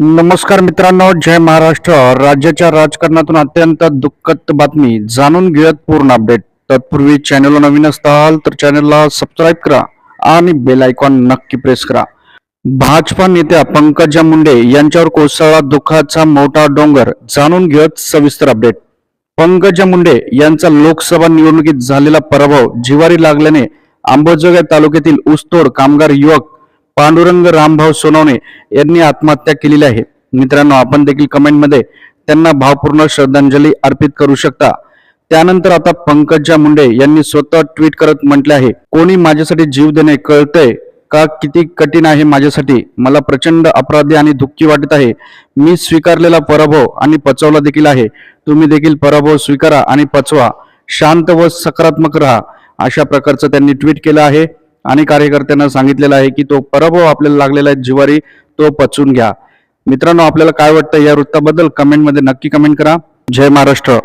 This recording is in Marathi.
नमस्कार मित्रांनो जय महाराष्ट्र. राज्याच्या राजकारणातून अत्यंत दुःखद बातमी. जाणून घेऊयात पूर्ण अपडेट तत्पूर्वी चॅनलला नवीन असताल तर चॅनलला सबस्क्राईब करा आणि बेल आयकॉन नक्की प्रेस करा. भाजपा नेत्या पंकजा मुंडे यांच्यावर कोसळला दुःखाचा मोठा डोंगर. जाणून घेत सविस्तर अपडेट पंकजा मुंडे यांचा लोकसभा निवडणुकीत झालेला पराभव जिवारी लागल्याने आंबोजोगाई तालुक्यातील ऊसतोड कामगार युवक पांडुरंग रामभाऊ सोनवणे यांनी आत्महत्या केलेली आहे. मित्रांनो आपण देखील कमेंटमध्ये त्यांना भावपूर्ण श्रद्धांजली अर्पित करू शकता. त्यानंतर आता पंकजा मुंडे यांनी स्वतः ट्विट करत म्हटले आहे कोणी माझ्यासाठी जीव देणे कळतंय का? किती कठीण आहे माझ्यासाठी? मला प्रचंड अपराधी आणि दुःखी वाटत आहे. मी स्वीकारलेला पराभव आणि पचवला देखील आहे. तुम्ही देखील पराभव स्वीकारा आणि पचवा. शांत व सकारात्मक राहा. अशा प्रकारचं त्यांनी ट्विट केलं आहे. आणि कार्यकर्त्यांना सांगितलेलं आहे की तो पराभव आपल्याला लागलेला आहे. जिवारी तो पचून घ्या. मित्रांनो आपल्याला काय वाटतं या वृत्ताबद्दल कमेंटमध्ये नक्की कमेंट करा. जय महाराष्ट्र.